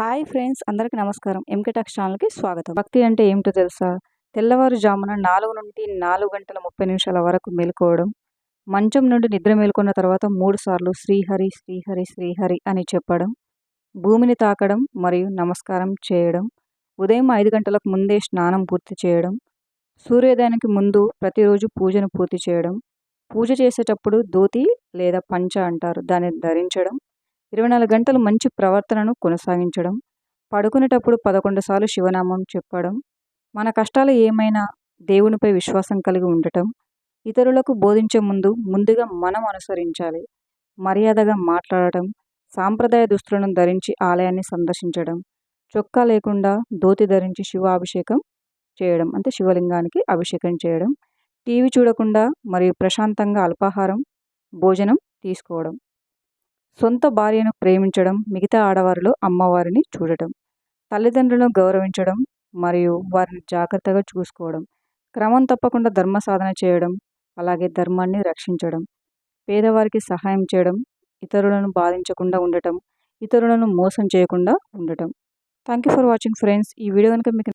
Hi friends అందరికీ నమస్కారం. ఎంకటాక్స్ ఛానల్కి స్వాగతం. భక్తి అంటే ఏమిటో తెలుసా? తెల్లవారుజామున నాలుగు నుండి నాలుగు గంటల ముప్పై నిమిషాల వరకు మేలుకోవడం మంచం నుండి నిద్ర మేలుకున్న తర్వాత మూడు సార్లు శ్రీహరి శ్రీహరి శ్రీహరి అని చెప్పడం భూమిని తాకడం మరియు నమస్కారం చేయడం ఉదయం ఐదు గంటలకు ముందే స్నానం పూర్తి చేయడం సూర్యోదయానికి ముందు ప్రతిరోజు పూజను పూర్తి చేయడం పూజ చేసేటప్పుడు ధోతి లేదా పంచ అంటారు దాన్ని ధరించడం ఇరవై నాలుగు గంటలు మంచి ప్రవర్తనను కొనసాగించడం పడుకునేటప్పుడు పదకొండు సార్లు శివనామం చెప్పడం మన కష్టాలు ఏమైనా దేవునిపై విశ్వాసం కలిగి ఉండటం ఇతరులకు బోధించే ముందు ముందుగా మనం అనుసరించాలి. మర్యాదగా మాట్లాడటం సాంప్రదాయ దుస్తులను ధరించి ఆలయాన్ని సందర్శించడం చొక్కా లేకుండా ధోతి ధరించి శివాభిషేకం చేయడం అంటే శివలింగానికి అభిషేకం చేయడం టీవీ చూడకుండా మరియు ప్రశాంతంగా అల్పాహారం భోజనం తీసుకోవడం. సొంత భార్యను ప్రేమించడం మిగతా ఆడవారిలో అమ్మవారిని చూడటం తల్లిదండ్రులను గౌరవించడం మరియు వారిని జాగ్రత్తగా చూసుకోవడం క్రమం తప్పకుండా ధర్మ సాధన చేయడం అలాగే ధర్మాన్ని రక్షించడం పేదవారికి సహాయం చేయడం ఇతరులను బాధించకుండా ఉండటం ఇతరులను మోసం చేయకుండా ఉండటం. Thank you for watching friends ఈ వీడియో కనుక మీకు